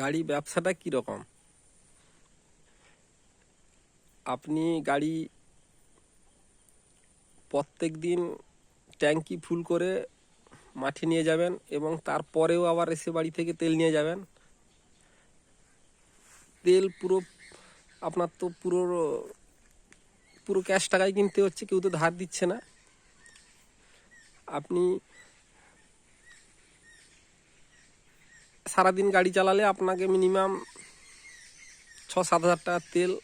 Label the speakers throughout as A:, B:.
A: গাড়ি ব্যবসাটা কীরকম? আপনি গাড়ি প্রত্যেক দিন ট্যাঙ্কি ফুল করে মাঠে নিয়ে যাবেন এবং তারপরেও আবার এসে বাড়ি থেকে তেল নিয়ে যাবেন। তেল পুরো, আপনার তো পুরো পুরো ক্যাশ টাকায় কিনতে হচ্ছে, কেউ তো ধার দিচ্ছে না। আপনি সারাদিন গাড়ি চালালে আপনাকে মিনিমাম ছ সাত হাজার টাকার তেল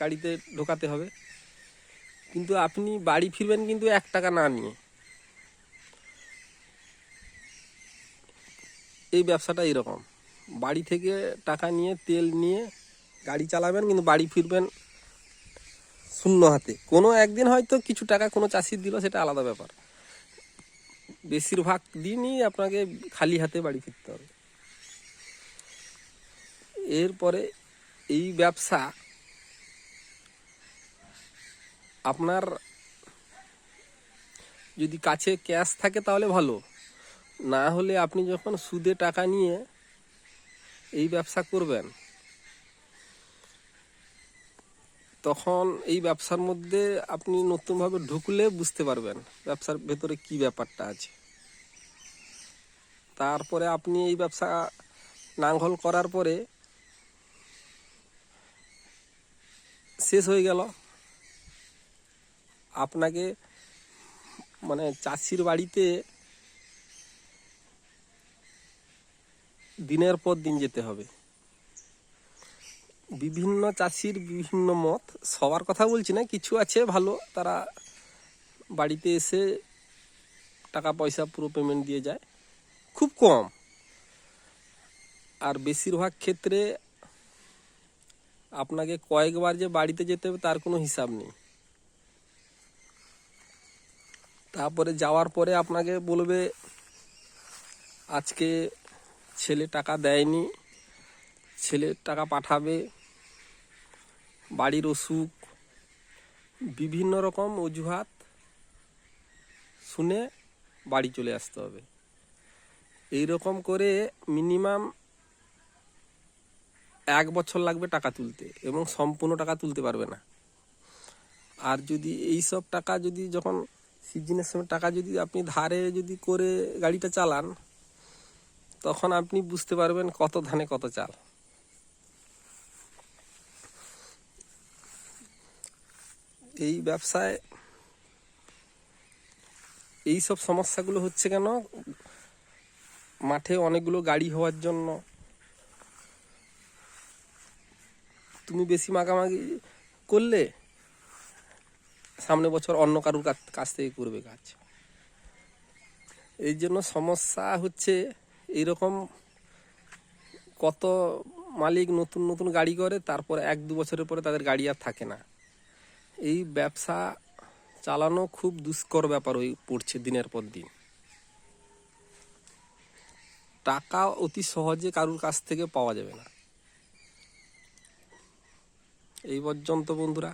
A: গাড়িতে ঢোকাতে হবে। কিন্তু আপনি বাড়ি ফিরবেন কিন্তু এক টাকা না নিয়ে। এই ব্যবসাটা এরকম। বাড়ি থেকে টাকা নিয়ে, তেল নিয়ে গাড়ি চালাবেন কিন্তু বাড়ি ফিরবেন শূন্য হাতে। কোনো একদিন হয়তো কিছু টাকা কোনো চাষির দিল, সেটা আলাদা ব্যাপার। বেশিরভাগ দিনই আপনাকে খালি হাতে বাড়ি ফিরতে হবে। এরপরে এই ব্যবসা আপনার যদি কাছে ক্যাশ থাকে তাহলে ভালো। না হলে আপনি যখন সুদে টাকা নিয়ে এই ব্যবসা করবেন, তখন এই ব্যবসার মধ্যে আপনি নতুনভাবে ঢুকলে বুঝতে পারবেন ব্যবসার ভেতরে কি ব্যাপারটা আছে। তারপরে আপনি এই ব্যবসা নাঙ্গল করার পরে শেষ হয়ে গেল। আপনাকে মানে চাষির বাড়িতে দিনের পর দিন যেতে হবে। বিভিন্ন চাষির বিভিন্ন মত, সবার কথা বলছি না, কিছু আছে ভালো, তারা বাড়িতে এসে টাকা পয়সা পুরো পেমেন্ট দিয়ে যায়। খুব কম। আর বেশিরভাগ ক্ষেত্রে আপনাকে কয়েকবার যে বাড়িতে যেতে হবে, তার কোনো হিসাব নেই। তারপরে যাওয়ার পরে আপনাকে বলবে, আজকে ছেলে টাকা দেয়নি, ছেলে টাকা পাঠাবে, বাড়ির অসুখ, বিভিন্ন রকম অজুহাত শুনে বাড়ি চলে আসতে হবে। এই রকম করে মিনিমাম এক বছর লাগবে টাকা তুলতে এবং সম্পূর্ণ টাকা তুলতে পারবে না। আর যদি এই সব টাকা যদি যখন সিজনের সময় টাকা যদি আপনি ধারে যদি করে গাড়িটা চালান, তখন আপনি বুঝতে পারবেন কত ধানে কত চাল। এই ব্যবসায় এই সব সমস্যাগুলো হচ্ছে কেন? মাঠে অনেকগুলো গাড়ি হওয়ার জন্য তুমি বেশি মাগামাগি করলে সামনে বছর অন্য কারুর কাছ- থেকে করবে কাজ। এই জন্য সমস্যা হচ্ছে এইরকম কত মালিক নতুন নতুন গাড়ি করে, তারপর এক, দু বছরের পরে তাদের গাড়ি আর থাকে না। এই ব্যবসা চালানো খুব দুষ্কর ব্যাপার হয়ে পড়ছে দিনের পর দিন। টাকা অতি সহজে কারুর কাছ থেকে পাওয়া যাবে না। এই পর্যন্ত বন্ধুরা।